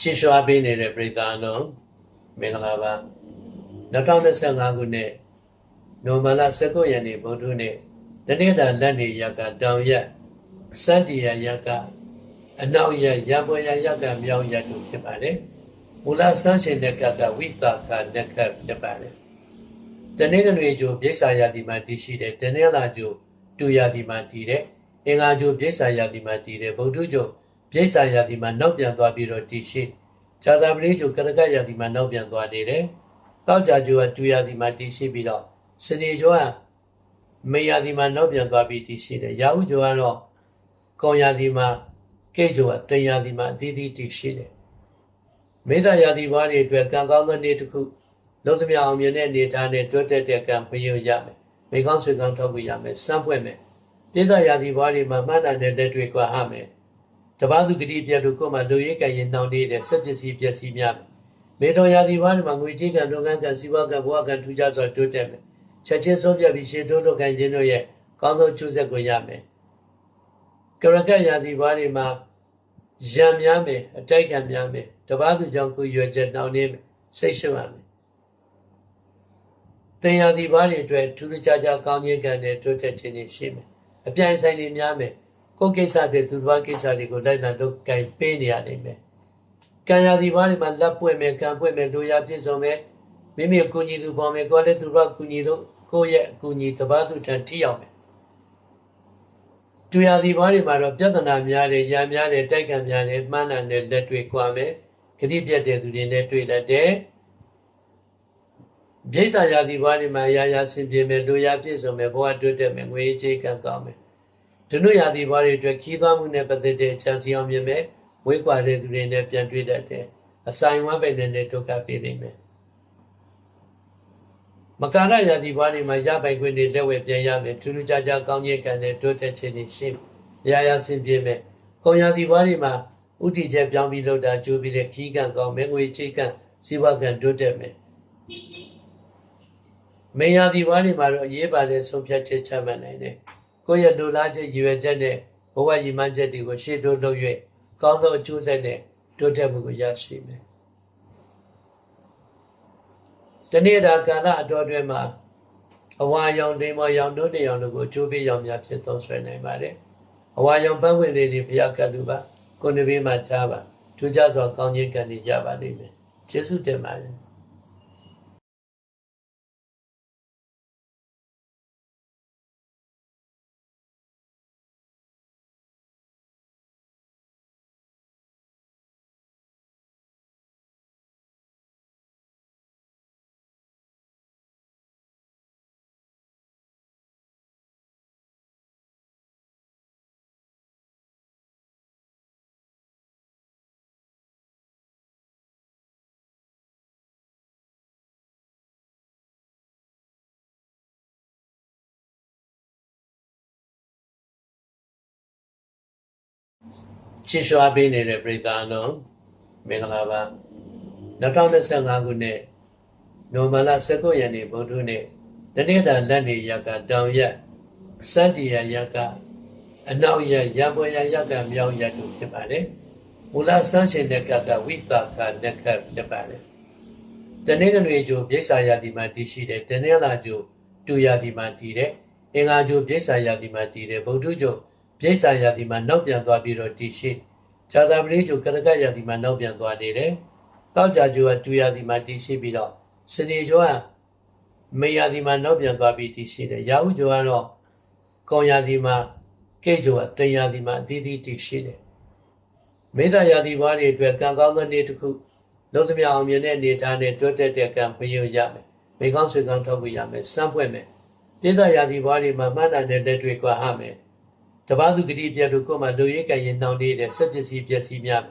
ချစ်ရွှာပေးနေတဲ့ပြည်သားအလုံးမင်္ဂလာပါ2025ခုနှစ်နိုဝင်ဘာလ19ရက်နေ့ဗုဒ္ဓနေ့တနေ့တာလက်နေရကတောင်ရက်စန္ဒီယရကအနောက်ရက်ရပွဲရရကမြောက်ရက်တို့ဖြစ်ပါတယ်မူလဆန်းရှင်တဲ့ကကဝိတာကနက္ခဖြစ်ပါတယ်တနေ့ကနေ့ကျိုပြိဿာယာတိမှာတည်ရှိတဲ့တနေ့လာကျိုတူယာတိမှာတည်တဲ့အင်္ဂါကျိုပြိဿာယာတိမှာတည်တဲ့ဗုဒ္ဓကျို ပြိဿာယာတိမှာနောက်ပြန်သွားပြီးတော့တည်ရှိဇာတာပရိကျိုကရကယာတိမှာနောက်ပြန်သွားနေတယ်တောက်ကြကျိုကတူယာတိမှာတည်ရှိပြီးတော့စနေကျိုကမေယာတိမှာနောက်ပြန်သွားပြီးတည်ရှိတယ်ရာဟုကျိုကတော့ကောင်ယာတိမှာကိတ်ကျိုကတင်ယာတိမှာအသီးသီးတည်ရှိတယ်မေတ္တာယာတိဘွားတွေအတွက်ကံကောင်းသောနေ့တစ်ခုလုံးသမျှအောင်မြင်တဲ့အနေထားနဲ့တွတ်တက်တဲ့ကံဖျော်ရမယ်မိကောင်းဆွေကောင်းထောက်ပြရမယ်စမ်းပွင့်မယ်ပြိဿယာတိဘွားတွေမှာမှန်တာနဲ့လက်တွေ့ကွာဟမယ် တပားသူဂတိပြတ်တို့ကိုမှလူရိကံရင်နှောင်းနေတဲ့စက်ပစ္စည်းပစ္စည်းများမေတော်ယာတိဘွားတွေမှာငွေကြေးကံလုပ်ငန်းကံစီးပွားကံဘဝကံထူးခြားစွာတိုးတက်မယ်ချက်ချင်းဆုံးဖြတ်ပြီးရှေ့တိုးလုပ်ကံခြင်းတို့ရဲ့ကောင်းသောကျိုးဆက်ကိုရမယ်ကရကယာတိဘွားတွေမှာရံများမယ်အတိုက်ခံများမယ်တပားသူကြောင့်ကိုရွယ်ချက်နှောင်းနေမယ်စိတ်ရှုပ်ရမယ်တင်ယာတိဘွားတွေအတွက်ထူးခြားခြားကောင်းခြင်းကံနဲ့တိုးတက်ခြင်းတွေရှိမယ်အပြိုင်ဆိုင်တွေများမယ် ကိုယ်ကိစ္စတွေသူတစ်ပါးကိစ္စတွေကိုလိုက်လာလုပ်ကင်ပေးနေရနိုင်မယ်ကံယာတိဘွားတွေမှာလက်ပွင့်မယ်ကံပွင့်မယ်လူရပြည့်စုံမယ်မိမိကိုညီသူပေါ်မယ်ကိုယ်လည်းသူတစ်ပါးကူညီလို့ကိုယ့်ရဲ့အကူအညီတစ်ပါးသူထံထိရောက်မယ်တူယာဒီဘွားတွေမှာတော့ပြဿနာများတယ်၊ရံများတယ်၊တိုက်ခံများတယ်၊မှန်းနံတယ်လက်တွေ့ကွာမယ်။ဂတိပြတ်တဲ့သူတွေနဲ့တွေ့တတ်တယ်။မြိတ်ဆာယာဒီဘွားတွေမှာရာရာဆင်ပြေမယ်၊လူရာပြည့်စုံမယ်၊ဘဝတွတ်တက်မယ်၊ငွေကြေးကံကောင်းမယ်။ ဒုနုယာဒီဘွားတွေအတွက်ခီးသွားမှုနဲ့ပတ်သက်တဲ့ချမ်းစီအောင်မြင်မယ်။ဝိကွာတဲ့သူတွေနဲ့ပြန်တွေ့တတ်တယ်။အဆိုင်ဝမ်းပဲနဲ့ဒုက္ခပေးနိုင်မယ်။မကာရယာတိဘွားတွေမှာရပိုင်ခွင့်တွေလက်ဝဲပြန်ရမယ်ထူးထူးခြားခြားကောင်းခြင်းကံနဲ့တိုးတက်ခြင်းတွေရှိမယ်။ရာရာဆင်ပြေမယ်။ကုံယာတိဘွားတွေမှာဥတီချက်ပြောင်းပြီးလောက်တာကြိုးပြီးတဲ့ခီးကံကောင်းမယ်ငွေချိတ်ကံစီးပွားကံတိုးတက်မယ်။မေယာတိဘွားတွေမှာတော့အရေးပါတဲ့ဆုံးဖြတ်ချက်ချမှတ်နိုင်တယ်။ ကိုယ့်ရဲ့လိုလားချက်ရည်ရွယ်ချက်နဲ့ဘဝရည်မှန်းချက်တွေကိုရှေ့တိုးလုပ်၍ကောင်းသောအကျိုးဆက်နဲ့တိုးတက်မှုကိုရရှိမယ်။တနေ့တာကာလအတော်အတွင်းမှာအဝါရောင်ဒိမ်မော်ရောင်တို့နေရောင်တို့ကိုကျိုးပေးရောင်များဖြစ်သုံးဆွဲနိုင်ပါတယ်။အဝါရောင်ပန်းဝင်လေးတွေဘုရားကတ်လူပါကိုယ်နေပေးမှာထားပါထူးခြားစွာကောင်းခြင်းကံတွေရပါလိမ့်မယ်။ကျေးဇူးတင်ပါတယ်။ ချစ်ရွှာပေးနေတဲ့ပြည်သားအလုံးမင်္ဂလာပါ2025ခုနှစ်နိုဝင်ဘာလ19ရက်နေ့ဗုဒ္ဓနေ့တနေ့တာလက်နေရကတောင်ရက်စန္ဒီယရကအနောက်ရက်ရပွဲရရကမြောက်ရက်တို့ဖြစ်ပါတယ်မူလဆန်းရှင်တဲ့ကကဝိတာကနက္ခဖြစ်ပါတယ်တနေ့ကနေ့ကျိုပြိဿာယာတိမှာတည်ရှိတဲ့တနေ့လာကျိုတူယာတိမှာတည်တဲ့အင်္ဂါကျိုပြိဿာယာတိမှာတည်တဲ့ဗုဒ္ဓကျို ပြိဿာယာတိမှာနောက်ပြန်သွားပြီးတော့တည်ရှိဇာတာပရိကျိုကရကယာတိမှာနောက်ပြန်သွားနေတယ်တောက်ကြကျိုကတူယာတိမှာတည်ရှိပြီးတော့စနေကျိုကမေယာတိမှာနောက်ပြန်သွားပြီးတည်ရှိတယ်ရာဟုကျိုကတော့ကောင်ယာတိမှာကိတ်ကျိုကတင်ယာတိမှာအသီးသီးတည်ရှိတယ်မေတ္တာယာတိဘွားတွေအတွက်ကံကောင်းသောနေ့တစ်ခုလုံးသမျှအောင်မြင်တဲ့အနေထားနဲ့တွတ်တက်တဲ့ကံဖျော်ရမယ်မိကောင်းဆွေကောင်းထောက်ပြရမယ်စမ်းပွင့်မယ်ပြိဿယာတိဘွားတွေမှာမှန်တာနဲ့လက်တွေ့ကွာဟမယ် တပားသူဂတိပြတ်တို့ကိုမှလူရိကံရင်နှောင်းနေတဲ့စက်ပစ္စည်းပစ္စည်းများ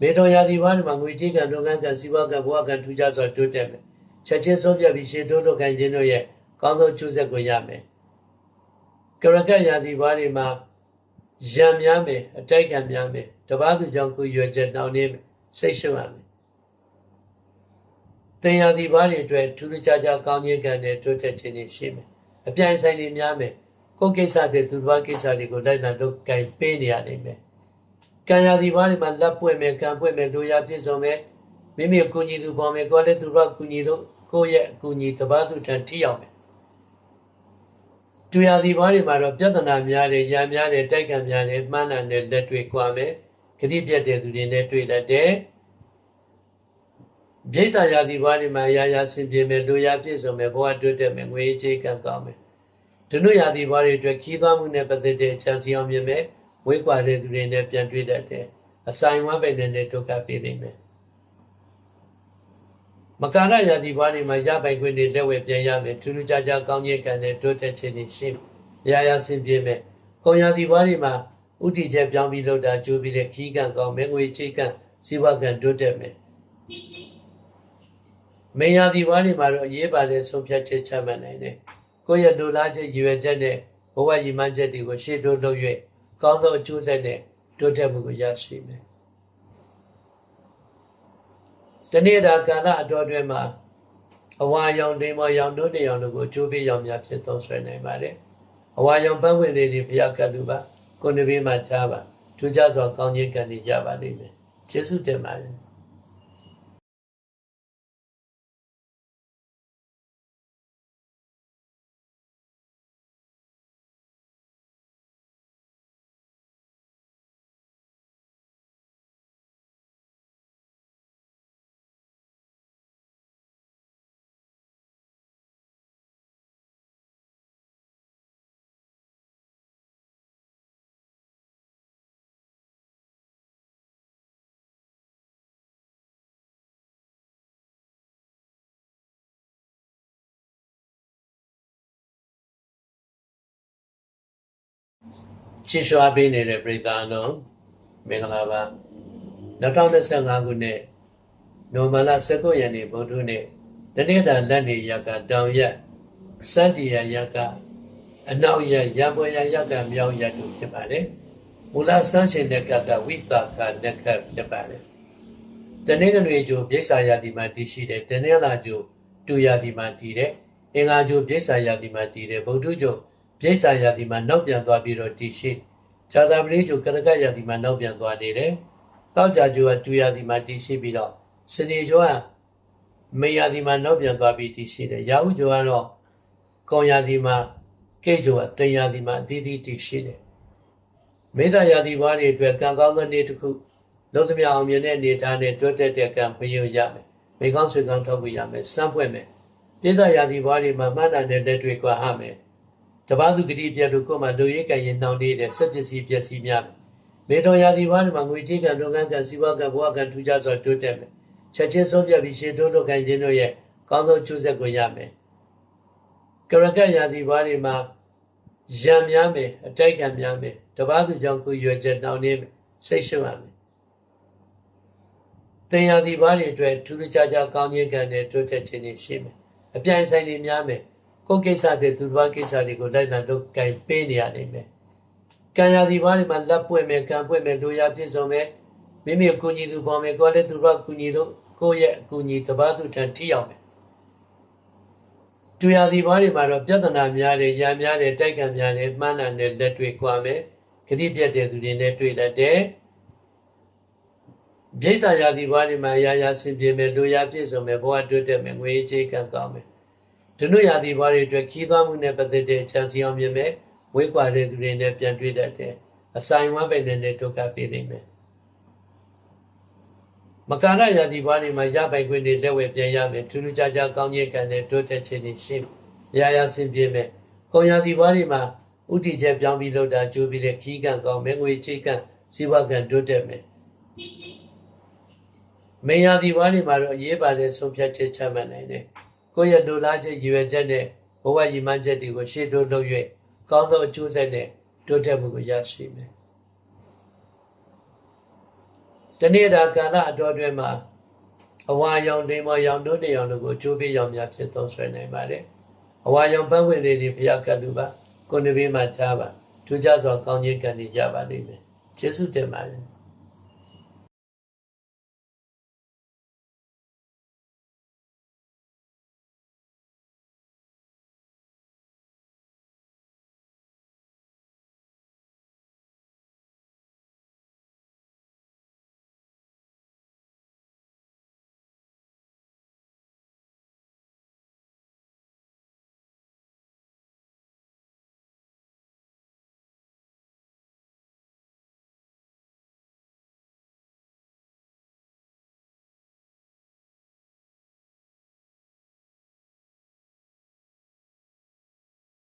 မေတော်ယာတိဘွားတွေမှာငွေကြေးကံလုပ်ငန်းကံစီးပွားကံဘဝကံထူးခြားစွာတိုးတက်မယ်ချက်ချင်းဆုံးဖြတ်ပြီးရှေ့တိုးလုပ်ကံခြင်းတို့ရဲ့ကောင်းသောကျိုးဆက်ကိုရမယ်ကရကယာတိဘွားတွေမှာရံများမယ်အတိုက်ခံများမယ်တပားသူကြောင့်ကိုရွယ်ချက်နှောင်းနေမယ်စိတ်ရှုပ်ရမယ်တင်ယာတိဘွားတွေအတွက်ထူးခြားခြားကောင်းခြင်းကံနဲ့တိုးတက်ခြင်းတွေရှိမယ်အပြိုင်ဆိုင်တွေများမယ် ကိုယ်ကိစ္စတွေသူတစ်ပါးကိစ္စတွေကိုလိုက်လာလုပ်ကင်ပေးနေရနိုင်မယ်ကကံရာဒီဘာတွေမှာလက်ပွင့်မယ်ကံပွင့်မယ်လူရပြည့်စုံမယ်မိမိကိုညီသူပေါ်မယ်ကိုယ်လည်းသူတို့ကူညီလို့ကိုယ့်ရဲ့အကူညီတပါးသူထံထိရောက်မယ်တူရာဒီဘာတွေမှာတော့ပြဿနာများတယ်ရံများတယ်တိုက်ခံများတယ်မှန်းနိုင်တယ်လက်တွေ့ကွာမယ်ဂတိပြတ်တဲ့သူတွေနဲ့တွေ့တတ်တယ်ပြိဿာယာဒီဘာတွေမှာရာရာဆင်ပြေမယ်လူရပြည့်စုံမယ်ဘဝတွေ့တဲ့မယ်ငွေကြေးကံကောင်းမယ် ဒုနုရာဒီဘာတွေအတွက်ခီးသွွားမှုနဲ့ပတ်သက်တဲ့ချမ်းစီအောင်မြင်မယ်ဝေးကွာတဲ့သူတွေနဲ့ပြန်တွေ့တတ်တယ်အဆိုင်ဝမ်းပဲနဲ့ဒုက္ခပေးနိုင်မယ်မကာရယာဒီဘာတွေမှာရပိုင်ခွင့်တွေလက်ဝဲပြန်ရမယ်ထူးထူးခြားခြားကောင်းကြီးကံနဲ့တိုးတက်ခြင်းတွေရှိရာရာဆင်ပြေမယ်ခုံယာဒီဘာတွေမှာဥတီချက်ပြောင်းပြီးလောက်တာကြိုးပြီးတဲ့ခီးကံကောင်းမယ်ငွေချေးကံစီးပွားကံတိုးတက်မယ်မေယာဒီဘာတွေမှာတော့အရေးပါတဲ့ဆုံးဖြတ်ချက်ချမှတ်နိုင်တယ် ကိုယ့်ရဲ့လိုလားချက်ရည်ရွယ်ချက်နဲ့ဘဝရည်မှန်းချက်တွေကိုရှေ့တိုးလုပ်၍ကောင်းသောအကျိုးဆက်နဲ့တိုးတက်မှုကိုရရှိမယ်တနေ့တာကာလအတော်အတွင်းမှာအဝါရောင်ဒိမ်မော်ရောင်တို့နေရောင်တို့ကိုအကျိုးပေးရောင်များဖြစ်သုံးဆွဲနိုင်ပါတယ်အဝါရောင်ပတ်ဝင်လေးတွေဘုရားကတ်လူပါကိုယ်နှဘေးမှာထားပါထူးခြားစွာကောင်းခြင်းကံတွေရပါလိမ့်မယ်ကျေးဇူးတင်ပါတယ် ချစ်ရွှာပေးနေတဲ့ပြည်သားလုံးမင်္ဂလာပါ2025ခုနှစ်နိုဝင်ဘာလ19ရက်နေ့ဗုဒ္ဓနေ့တနေ့တာလက်နေရကတောင်ရက်စန္ဒီယရကအနောက်ရက်ရပွဲရရကမြောက်ရက်တို့ဖြစ်ပါတယ်မူလဆန်းရှင်တဲ့ကကဝိတာကနက္ခဖြစ်ပါတယ်တနေ့ကနေ့ကျိုပြိဿာယာတိမှာတည်ရှိတဲ့တနေ့လာကျိုတူယာတိမှာတည်တဲ့အင်္ဂါကျိုပြိဿာယာတိမှာတည်တဲ့ဗုဒ္ဓကျို ပြိဿာယာတိမှာနောက်ပြန်သွားပြီးတော့တည်ရှိဇာတာပရိကျိုကရကယာတိမှာနောက်ပြန်သွားနေတယ်တောက်ကြကျိုကတူယာတိမှာတည်ရှိပြီးတော့စနေကျိုကမေယာတိမှာနောက်ပြန်သွားပြီးတည်ရှိတယ်ရာဟုကျိုကတော့ကောယာတိမှာကိတ်ကျိုကတင်ယာတိမှာအသီးသီးတည်ရှိတယ်မေတ္တာယာတိဘွားတွေအတွက်ကံကောင်းသောနေ့တစ်ခုလုံးသမျှအောင်မြင်တဲ့အနေထားနဲ့တွတ်တက်တဲ့ကံပယုံရမယ်မိကောင်းဆွေကောင်းထောက်ပြရမယ်စမ်းဖွက်မယ်ပိဿယာတိဘွားတွေမှာမှန်တာနဲ့လက်တွေ့ကွာဟမယ် တပားသူဂတိပြတ်လို့ကိုယ်မှလူရေးကံရင်နှောင်နေတဲ့စက်ပစ္စည်းပစ္စည်းများမေတော်ယာတိဘွားတွေမှာငွေကြေးကံလုပ်ငန်းကံစီးပွားကံဘဝကံထူးခြားစွာတိုးတက်မယ်ချက်ချင်းဆုံးဖြတ်ပြီးရှေ့တိုးလုပ်ကိုင်ခြင်းတို့ရဲ့ကောင်းသောကျိုးဆက်ကိုရမယ်ကရကယာတိဘွားတွေမှာရံများမယ်အတိုက်ခံများမယ်တပားသူကြောင့်ကိုရွယ်ချက်နှောင်နေမယ်စိတ်ရှုပ်ရမယ်တင်ယာတိဘွားတွေအတွက်ထူးထူးခြားခြားကောင်းခြင်းကံနဲ့တိုးတက်ခြင်းတွေရှိမယ်အပြိုင်ဆိုင်တွေများမယ် ကိုယ်ကိစ္စတွေသူတစ်ပါးကိစ္စတွေကိုလိုက်လံလုပ်ကင်ပေးနေရနိုင်မယ်ကံရာဒီဘာတွေမှာလက်ပွင့်မယ်ကံပွင့်မယ်လူရပြည့်စုံမယ်မိမိကိုညီသူပေါ်မယ်ကိုယ်လည်းသူတစ်ပါးကူညီလို့ကိုယ့်ရဲ့အကူညီတစ်ပါးသူထံထိရောက်မယ်တူရာဒီဘာတွေမှာတော့ပြဿနာများတယ်ရံများတယ်တိုက်ခံများတယ်မှန်းနိုင်တယ်လက်တွေ့ကွာမယ်ဂတိပြတ်တဲ့သူတွေနဲ့တွေ့တတ်တယ်ပြိဿာယာဒီဘာတွေမှာရာရာဆင်ပြေမယ်လူရပြည့်စုံမယ်ဘဝတွေ့တဲ့မယ်ငွေကြေးကံကောင်းမယ် ဒုနုရာဒီဘွားတွေအတွက်ခီးသွွားမှုနဲ့ပတ်သက်တဲ့ချမ်းစီအောင်မြင်မယ်ဝေးကွာတဲ့သူတွေနဲ့ပြန်တွေ့တတ်တယ်အဆိုင်ဝမ်းပဲနဲ့ဒုက္ခပေးနိုင်မယ်မကာရယာဒီဘွားတွေမှာရပိုင်ခွင့်တွေလက်ဝဲပြန်ရမယ်ထူးထူးခြားခြားကောင်းခြင်းကံနဲ့တိုးတက်ခြင်းတွေရှိရာရာဆင်ပြေမယ်ခုံယာဒီဘွားတွေမှာဥတီချက်ပြောင်းပြီးလောက်တာကြိုးပြီးတဲ့ခီးကံကောင်းမယ်ငွေချေးကံစီးပွားကံတိုးတက်မယ်မေယာဒီဘွားတွေမှာတော့အရေးပါတဲ့ဆုံးဖြတ်ချက်ချမှတ်နိုင်တယ် ကိုယ့်ရဲ့လိုလားချက်ရည်ရွယ်ချက်နဲ့ဘဝရည်မှန်းချက်တွေကိုရှေ့တိုးလုပ်၍ကောင်းသောအကျိုးဆက်နဲ့တိုးတက်မှုကိုရရှိမယ်။တနေ့တာကာလအတော်အတွင်းမှာအဝါရောင်ဒိမ်မော်ရောင်တို့နေရောင်တို့ကိုအကျိုးပေးရောင်များဖြစ်သုံးဆွဲနိုင်ပါတယ်။အဝါရောင်ပတ်ဝင်လေးတွေဘုရားကတ်လူပါကိုယ်နှဘေးမှာထားပါထူးခြားစွာကောင်းခြင်းကံတွေရပါလိမ့်မယ်။ကျေးဇူးတင်ပါတယ်။